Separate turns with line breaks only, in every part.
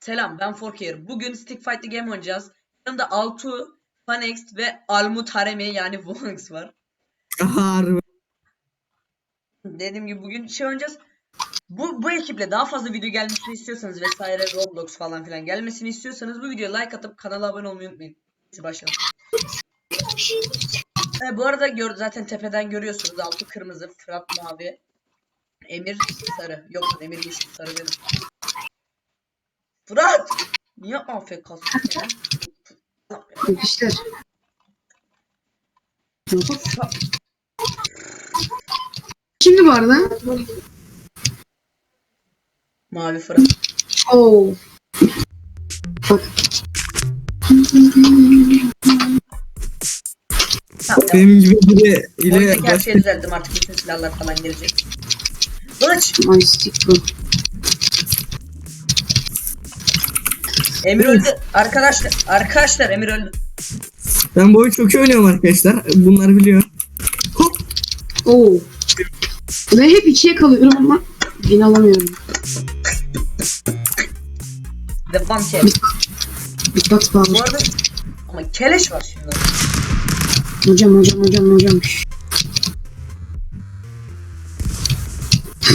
Selam ben Forker. Bugün Stick Fight the Game oynayacağız. Yanımda Altu, Fanex ve Almut Haremi yani Wongs var.
Harbi.
Dediğim gibi bugün şey oynayacağız. Bu, bu ekiple daha fazla video gelmesini istiyorsanız vesaire Roblox falan filan gelmesini istiyorsanız bu videoya like atıp kanala abone olmayı unutmayın. Neyse başlayalım. Ee, bu arada gör, zaten tepeden görüyorsunuz altı kırmızı, Fırat mavi, Emir sarı. Yok Emir yeşil, sarı benim. Fırat! Niye AFK'sın ya?
Arkadaşlar. Şimdi bu arada.
Mavi Fırat.
Oo. Bak.
Tamam, tamam.
Benim gibi biri ile
Oyundaki her şeyi düzelttim artık bütün silahlar falan gelecek. Kılıç!
Ay stick
Emir öldü. Arkadaşlar, arkadaşlar Emir öldü.
Ben bu oyunu çok iyi oynuyorum arkadaşlar. Bunlar biliyor. Hop.
Oo. Ve hep ikiye kalıyorum ama bin alamıyorum.
Devam şey.
Beatbox bağlı.
Bu arada ama keleş var şimdi.
Hocam hocam hocam hocam.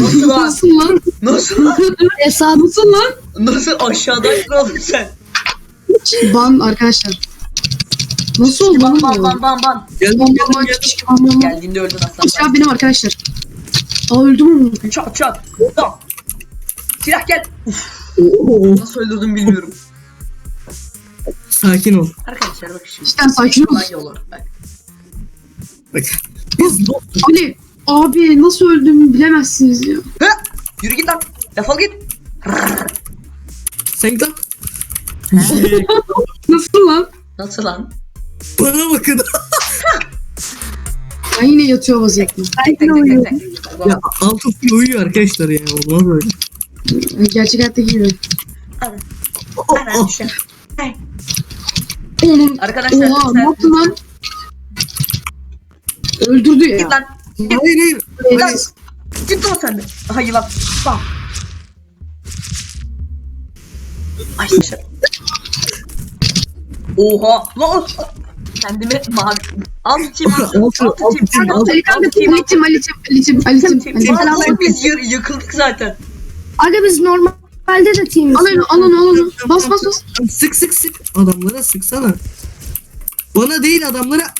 Nasıl lan?
Nasıl lan?
Nasıl lan?
Hesabı nasıl lan?
Nasıl aşağıdan oldun sen?
Ban arkadaşlar. Nasıl oldu
Ban
lan
ban ban ban ban.
Geldim
Ban ban
geldim.
keşke ban ban ban.
Geldiğinde öldün aslan.
Silah benim arkadaşlar. Aa öldüm mü?
Çat çat. Tamam. Silah gel. Uf,
Oo.
nasıl öldürdüm bilmiyorum.
Sakin ol.
Arkadaşlar bak şimdi.
Cidden sakin ol.
Kolay. Bak.
Bak. Biz dost.
Ali abi nasıl öldüğümü bilemezsiniz ya.
Hı! Yürü git lan. Defol git.
Sen git lan.
Nasıl lan?
Nasıl lan?
Bana bakın.
Ben yine yatıyor vaziyetteyim.
Tek tek tek tek tek.
ya altı full uyuyor arkadaşlar ya. Olmaz böyle.
Gerçek hayattaki gibi.
Ana,
Oh, oh.
düşün.
Oğlum.
Arkadaşlar
Oha ne yaptın lan? Öldürdü ya.
Git lan.
Hayır hayır.
Lan.
Evet.
Git lan sen de. Aha yılan. Bam. Ay şaşır. Oha. Lan. Kendimi mavi. Al kim al.
Altı
altı kim.
kim,
Al kim.
Kanka
kim.
Ali'cim Ali'cim Ali'cim Ali'cim.
Kim.
Ali'cim.
Vallahi biz yır- yıkıldık zaten.
Aga biz normalde de teamiz.
Al onu al onu al onu. Bas bas bas.
Sık sık sık. Adamlara sıksana. Bana değil adamlara.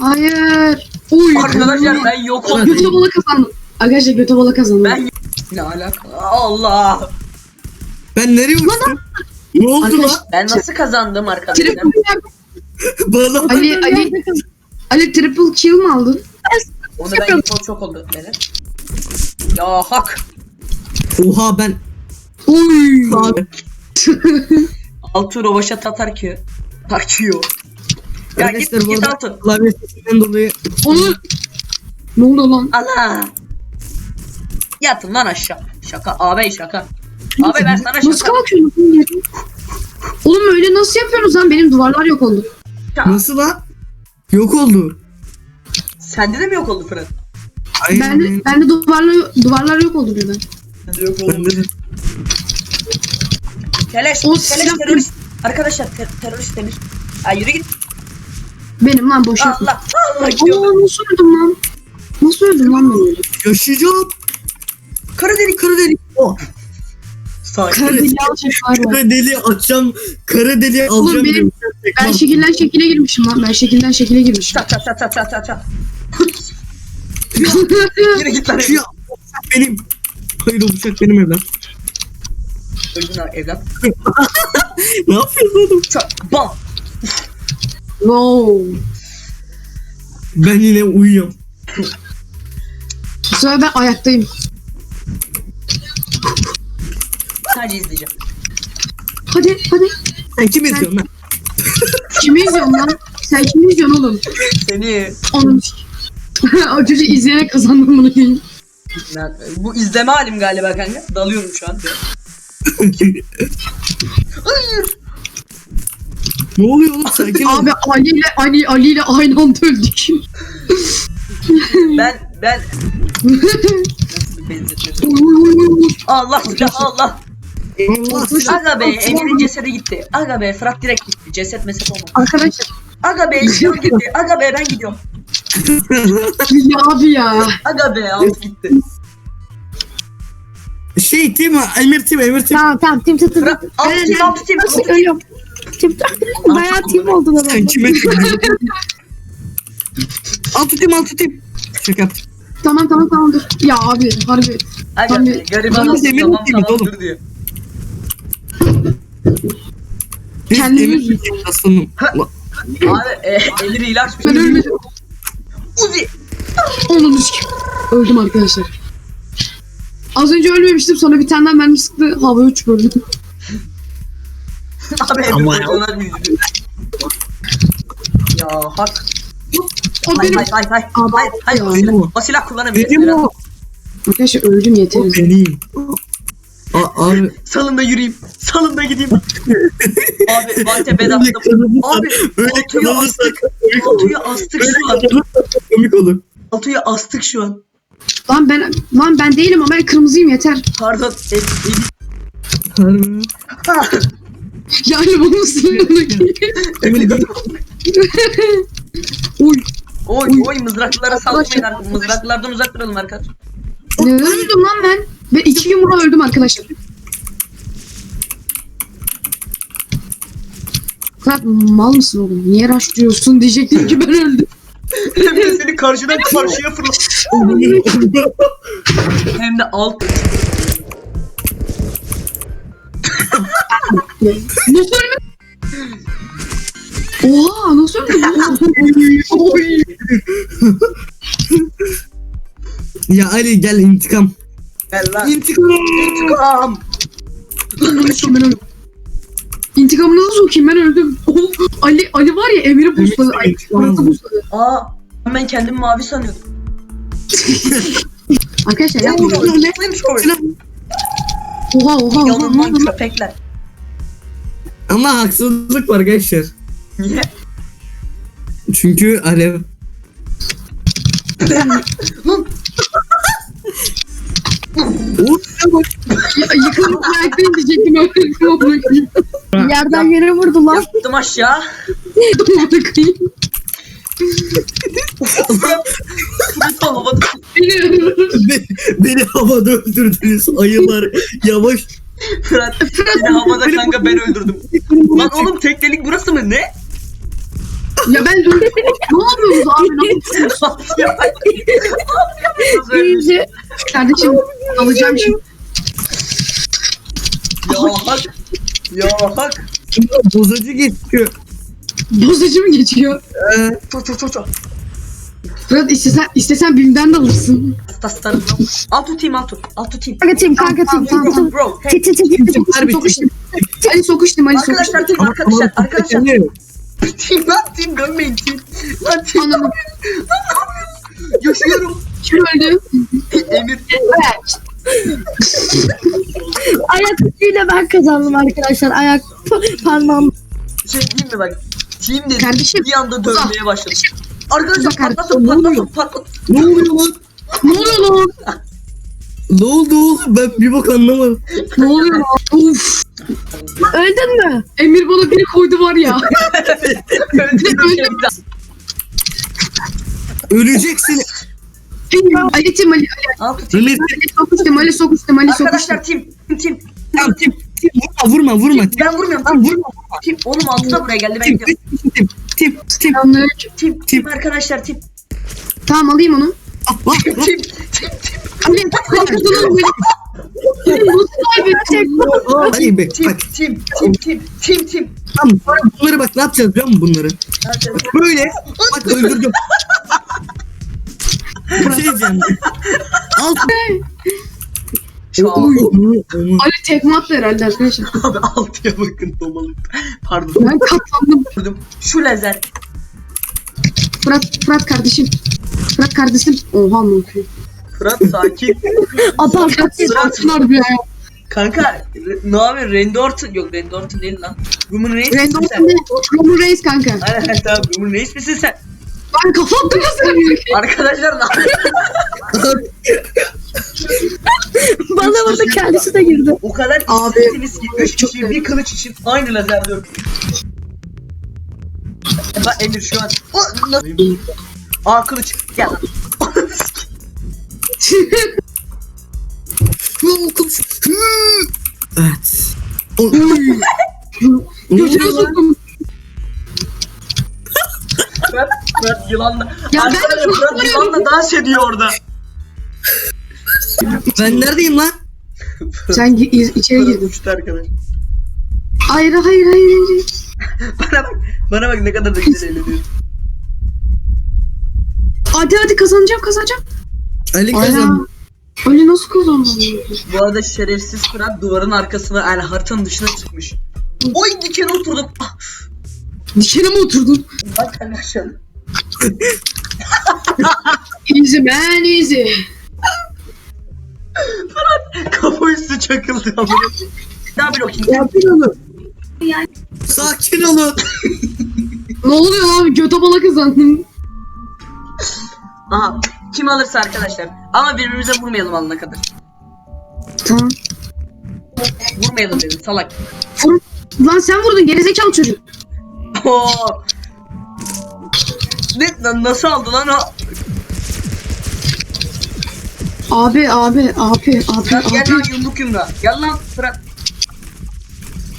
Hayır. Oy.
Arkadaşlar ben yok oldum.
Göte bala kazandım. Arkadaşlar göte bala kazandım.
Ben ne alaka? Allah.
Ben nereye uçtum? Ne oldu
Arkadaş-
lan?
Ben nasıl kazandım arkadaşlar?
Triple,
Bana
Ali Ali Ali triple kill mi aldın?
Onu ben info çok oldu beyler. Ya hak.
Oha ben. Abi.
Altı rovaşa tatar ki. Takıyor. Ya git
Arkadaşlar bu
git
arada
altı.
klavye sesinden dolayı
Onu. Ne oldu lan?
Allah. Yatın lan aşağı. Şaka ağabey şaka. Abi ben sana
Nasıl
şaka.
kalkıyorsun? Oğlum öyle nasıl yapıyorsunuz lan? Benim duvarlar yok oldu.
nasıl lan? Yok oldu.
Sende de mi yok oldu Fırat?
Hayır.
Ben de, ben de duvarlar, duvarlar yok oldu birden.
Yok
Bende de.
Keleş,
O
keleş
silah-
terörist. Arkadaşlar ter terörist demir. Ay yürü git.
Benim lan boş yapma.
Allah Allah gidiyor.
Aa nasıl öldüm lan? Nasıl öldüm lan ben öyle?
Yaşayacağım.
Kara delik.
Kara deli. Oh.
Sakin.
Kara deli alacaklar var.
Kara deli açacağım. Kara deli
Oğlum
alacağım.
benim-
diyorum.
Ben şekilden şekile girmişim lan. Ben şekilden şekile girmişim.
Çat çat çat çat çat çat çat. Yürü git lan.
Şu ya, o bıçak benim. Hayır o bıçak benim evlat.
Öldün ha evlat.
Ne yapıyorsun oğlum?
Çat. Bam.
No.
Ben yine uyuyorum.
Bu sefer ben ayaktayım.
Sadece izleyeceğim.
Hadi hadi.
Sen kim izliyorsun lan?
Kimi izliyorsun lan? Sen kimi izliyorsun oğlum?
Seni.
Onun o çocuğu izleyerek kazandım bunu.
Ben- bu izleme halim galiba kanka. Dalıyorum şu an. Hayır.
Ne oluyor oğlum? Sakin ol.
Abi Ali ile Ali, Ali ile aynı anda öldük.
Ben ben nasıl? Allah Allah.
Allah
Aga be Emir'in cesedi gitti. Aga be Fırat direkt gitti. Ceset meset olmadı.
Arkadaşlar.
Aga be Şenol gitti. Aga be ben gidiyorum.
Ya abi ya.
Aga be alt gitti.
Şey tim Emir tim Emir tim.
Tamam tamam tim tim tim.
Fırat alt tim alt tim.
Nasıl ölüyorum? Tim Bayağı tim oldular
Sen
ama.
kime Altı tim altı tim. Şaka yaptım.
Tamam tamam tamam dur. Ya abi harbi.
Aga be gariban
tamam,
olsun
Emir'in
tamam tamam
oğlum.
dur diyor.
Biz
Kendimiz-
Emir tim aslanım. La-
Abi e, hile açmış.
Ben ölmedim.
Uzi.
Onun üstü. Öldüm arkadaşlar. Az önce ölmemiştim sonra bir tane mermi sıktı havaya uçup öldüm.
Abi
Ama-
kocaman büyüdü. Ya hak.
O
Hay
benim.
hay hay hay. Hay hay.
ya.
O silah, o silah kullanabilir.
Benim
Benim
o.
Arkadaşlar öldüm
O benim. A- Abi.
Salın da yürüyeyim. Salın da gideyim. Abi Vante bed
Böyle
attım.
kazanırsak,
Abi
böyle kazanırsak
astık. Altuğ'u astık
böyle
şu an.
kazanırsak çok komik olur.
Altuğ'u astık şu an.
Lan ben lan ben değilim ama ben kırmızıyım yeter.
Pardon. Em,
Harbi.
Emir.
Yani bu musun?
Emir bir
Oy.
Oy oy mızraklara saldırmayın artık. Mızraklardan uzak duralım arkadaşlar.
Ne öldüm lan ben? Ben iki yumruğa öldüm arkadaşlar. Fırat mal mısın oğlum? Niye rush diyorsun diyecektim ki ben öldüm.
Emir seni karşıdan karşıya fırlat. Hem de alt.
Nasıl ölme? Oha nasıl? Oy.
Ya Ali gel intikam.
Gel lan.
İntikam.
İntikam.
İntikamını nasıl sokayım ben öldüm. Of, Ali Ali var ya Emir'i buzladı. Ay.
Aa. Ben kendimi mavi sanıyordum.
Arkadaşlar
Ya?
Oha oha oha. Oha.
köpekler.
Ama haksızlık var gençler.
Niye?
Çünkü Alev.
Lan
Oğlum bak.
Ya, Yıkılıp ayakta diyecektim. Amına koyayım.
Yerden yere vurdu lan.
yattım aşağı. Fırat havada.
Beni
Be- beni havada öldürdünüz ayılar. Yavaş.
Fırat seni havada kanka ben öldürdüm. Lan oğlum teknelik burası mı ne?
Ya ben dur. ne yapıyorsunuz abi? Ne yapıyorsunuz?
İyice.
Kardeşim alacağım şimdi.
Ya hak. Ya hak.
Bozacı geçiyor.
Bozacı mı geçiyor?
Ee,
Ço ço ço ço.
Fırat istesen, istesen BİM'den de alırsın.
Tastarım. Altu team altu. Altu team.
Kanka tim kanka tim
Tamam,
tim tim.
Bro.
Tim tim tim tim.
harbi.
Sokuştum. Ali sokuştum Ali sokuştum.
Arkadaşlar team
Ama-
arkadaşlar arkadaşlar. Team lan team dönmeyin team. Lan team.
Anladım.
Lan ne yapıyorsun? Yaşıyorum.
Kim öldü?
Emir.
Ayak ucuyla ben kazandım arkadaşlar. Ayak parmağım.
Şey diyeyim mi bak. Team dedi.
Kardeşim.
Bir anda dönmeye başladı. Arkadaşlar patlatın
ne oluyor?
patlatın patlatın.
Ne oluyor lan?
Ne oluyor lan?
Ne oldu oğlum? Ben bir bak anlamadım.
Ne oluyor lan? Of.
Öldün mü?
Emir bana biri koydu var ya.
Bir daha.
Öleceksin.
Ali Tim Ali.
Team.
Ömer
Ali sokuştum Ali sokuştum Ali sokuştum.
Arkadaşlar. Team team.
tamam tim. Tim vurma vurma vurma. Tim
Ben vurmuyorum.
tamam
Team.
vurma.
Team. Oğlum altı da buraya geldi ben
Tim
gidiyorum.
Tim tim tim.
Selamünaleyküm.
Team. Team arkadaşlar team.
Tamam alayım onu.
Ah, ah,
Team.
ah.
Team. Team. team.
Ali kalkırdın onu beni. Nasıl kaybedecek?
Hayır be
Team,
bak
team, team, team, team, team.
tamam bunları bak ne yapacağız biliyor musun bunları?
Arkadaşlar,
Böyle bak öldürdüm. Bir şey diyeceğim. Alt. Oy.
Ali tekme attı herhalde arkadaşlar.
abi altıya bakın domalık. Pardon.
Ben katlandım.
Şu lazer.
Fırat, Fırat kardeşim. Fırat kardeşim. Oha mı?
Fırat sakin.
Kaçır.
sakin harbi ya.
Kanka ne yapıyorsun? Randy Orton. Yok Randy Orton değil lan. Roman Reigns misin
Random
sen?
Roman Reigns kanka.
Aynen tamam Roman Reigns misin sen?
Ben kafa attım nasıl?
Arkadaşlar ne yapıyorsun?
Burada kendisi de girdi.
O kadar
Abi,
isterseniz ki 3
çok
kişi bir kılıç için aynı lazer dök. Bak Emir şu an. O, nasıl? Aa kılıç. Gel. lan.
Hı, konuş. Hı. Evet. O-
Götüne soktum.
Fırat, Fırat yılanla.
Ya ben
Arkadaşlar
çok
Fırat
seviyorum.
yılanla dans ediyor orada.
Ben neredeyim lan?
Sen gi- iz- içeri girdin.
uçtu arkadaş.
Hayır hayır hayır hayır.
Bana bak. Bana bak ne kadar da güzel eğleniyor.
Hadi hadi kazanacağım kazanacağım.
Ali
Ana.
kazandı.
Ali nasıl kazandın?
Bu arada şerefsiz Fırat duvarın arkasına yani haritanın dışına çıkmış. Oy dikene oturdum. Ah,
Dikene mi oturdun?
bak an.
Easy man easy.
Üstü çakıldı amına. Daha okuyayım.
Yapın onu.
Sakin olun.
Ne oluyor abi? Göte bala kazandın.
Aha. Kim alırsa arkadaşlar. Ama birbirimize vurmayalım alana kadar.
Tamam.
Vurmayalım dedim salak.
Vur. Lan sen vurdun gerizekalı çocuk.
Oo. Ne, na- nasıl aldı lan o?
Abi abi abi abi
Fırat gel lan
abi.
yumruk yumruğa. Gel lan Fırat.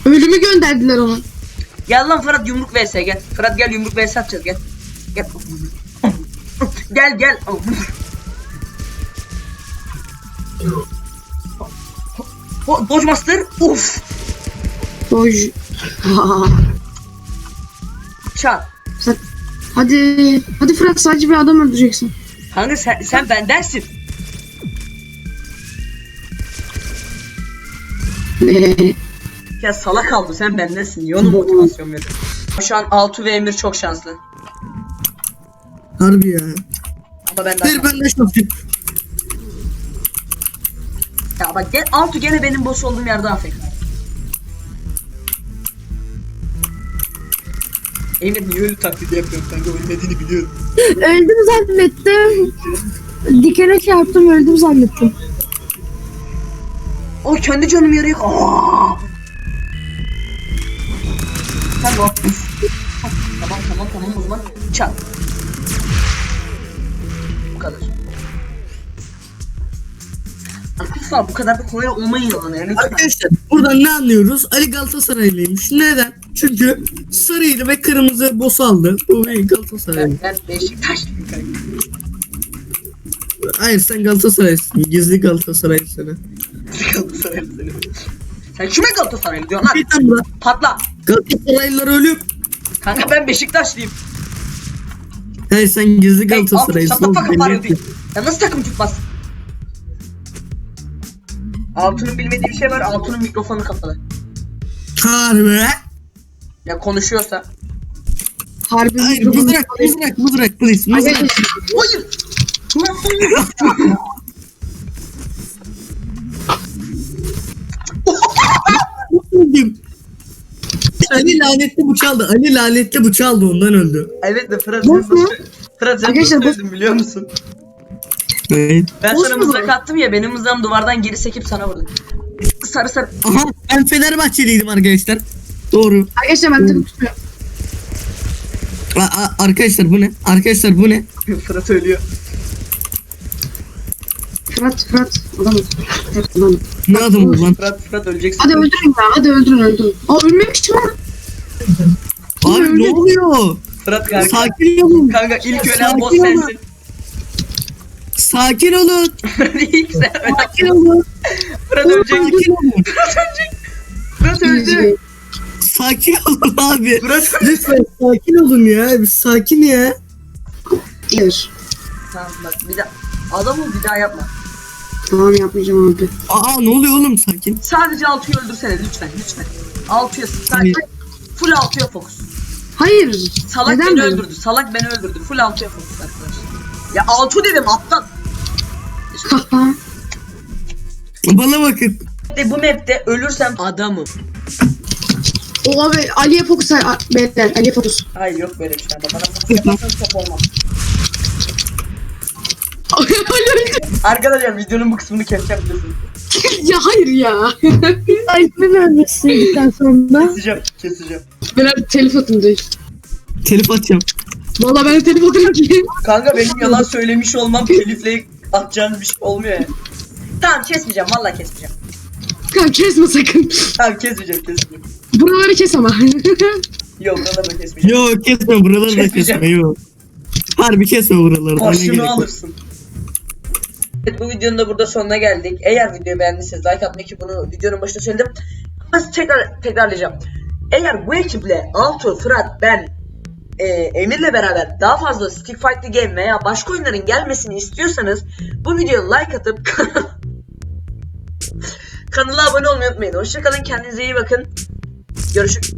Ölümü gönderdiler ona.
Gel lan Fırat yumruk vs gel. Fırat gel yumruk vs atacağız gel. Gel. gel gel. O Dodge Master. Uf.
Doj.
Çal.
Hadi. Hadi Fırat sadece bir adam öldüreceksin.
Kanka sen, sen bendensin. Ya salak kaldı sen bendensin. Niye onu motivasyon veriyor? Şu an Altu ve Emir çok şanslı.
Harbi ya.
Ama ben daha...
ben de şoförüm.
Ya bak gel, Altu gene benim boss olduğum yerde afk. Emir niye ölü taklidi yapıyorsun kanka ölmediğini biliyorum.
Öldüm zannettim. Dikene çarptım öldüm zannettim.
O kendi canım yarıyor. Aa! Tamam. tamam tamam tamam o zaman çal. Bu kadar. Arkadaşlar bu kadar da kolay olmayın yani. Yani
Arkadaşlar buradan ne anlıyoruz? Ali Galatasaraylıymış. Neden? Çünkü sarıydı ve kırmızı boss aldı. Bu bir Galatasaraylı.
ben, ben Beşiktaşlıyım kanka.
Hayır sen Galatasaraylısın. Gizli Galatasaraylısın.
Galatasaraylı seni. Sen kime Galatasaraylı diyorsun lan?
Bir tane daha.
Patla.
Galatasaraylılar ölüp.
Kanka ben Beşiktaşlıyım.
Hayır sen gizli
Hey, Altı
Galatasaraylısın. Belli
bari
etme.
değil. Ya nasıl takım tutmaz? Altun'un bilmediği bir şey var. Altun'un mikrofonu kapalı.
Harbi.
Ya konuşuyorsa.
Harbi
Hayır mızrak mızrak mızrak please mızrak.
Arkadaşlar,
Hayır.
Ali lanetli bu çaldı. Ali lanetli bu çaldı ondan öldü.
evet de Fırat sen nasıl... Fırat sen
Arkadaşlar,
öldün biliyor musun?
Evet.
Ben
Boş
sana
mu
mızrak
bu?
attım ya benim mızrağım duvardan geri sekip sana vurdu. Sarı sarı.
Aha ben Fenerbahçeliydim arkadaşlar. Doğru.
Arkadaşlar ben takım.
A- a- arkadaşlar bu ne? Arkadaşlar bu ne?
Fırat ölüyor.
Fırat Fırat. Adam. Fırat adam.
Ne adam bu lan?
Fırat Fırat öleceksin.
Hadi öldürün ya hadi öldürün öldürün. Aa ölmemiş lan.
Abi ne oluyor?
Fırat kanka.
Sakin olun.
Kanka ilk ölen boss
Sakin olun.
sensin.
Sakin olun.
ilk sen ölen.
Sakin olun.
Fırat ölecek.
Sakin olun.
Fırat öldü.
Sakin olun abi.
Fırat.
Lütfen sakin olun ya. Bir sakin ya.
Gelir.
Tamam bak bir daha. Adamı bir daha yapma.
Tamam yapmayacağım abi.
Aa ne oluyor oğlum sakin?
Sadece Altu'yu öldürsene lütfen lütfen. Altu'ya sadece
Hayır.
Full Altu'ya fokus.
Hayır.
Salak
Neden
beni
böyle?
öldürdü. Salak beni öldürdü. Full Altu'ya fokus arkadaşlar. Ya Altu dedim aptal.
Haha.
Bana bakın.
De bu map'te ölürsem adamım.
o abi Ali'ye fokus A- beyler Ali'ye fokus.
Hayır yok böyle bir şey. Bana fokus yaparsan top olmaz.
Ali öldü.
Arkadaşlar videonun bu kısmını keseceğim biliyorsunuz.
ya hayır ya.
Ayıp'ın ölmesi dedikten sonra.
Keseceğim, keseceğim.
Ben abi telif atın diyor.
Telif atacağım.
Valla ben de telif atarım ki.
Kanka benim yalan söylemiş olmam telifle atacağınız bir şey olmuyor ya. Tamam kesmeyeceğim, vallahi kesmeyeceğim.
Kanka kesme sakın.
Tamam kesmeyeceğim, kesmeyeceğim.
Buraları kes ama.
Yok, buraları da kesmeyeceğim.
Yok kesme buraları da kesme yok. Harbi kesme buraları
Başını alırsın. Evet bu videonun da burada sonuna geldik. Eğer videoyu beğendiyseniz like atmayı ki bunu videonun başında söyledim. Ama tekrar tekrarlayacağım. Eğer bu ekiple Alto, Fırat, ben, e, Emir'le beraber daha fazla Stick Fight the Game veya başka oyunların gelmesini istiyorsanız bu videoya like atıp kanala abone olmayı unutmayın. Hoşçakalın kendinize iyi bakın. Görüşürüz.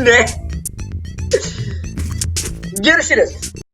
ne? Görüşürüz.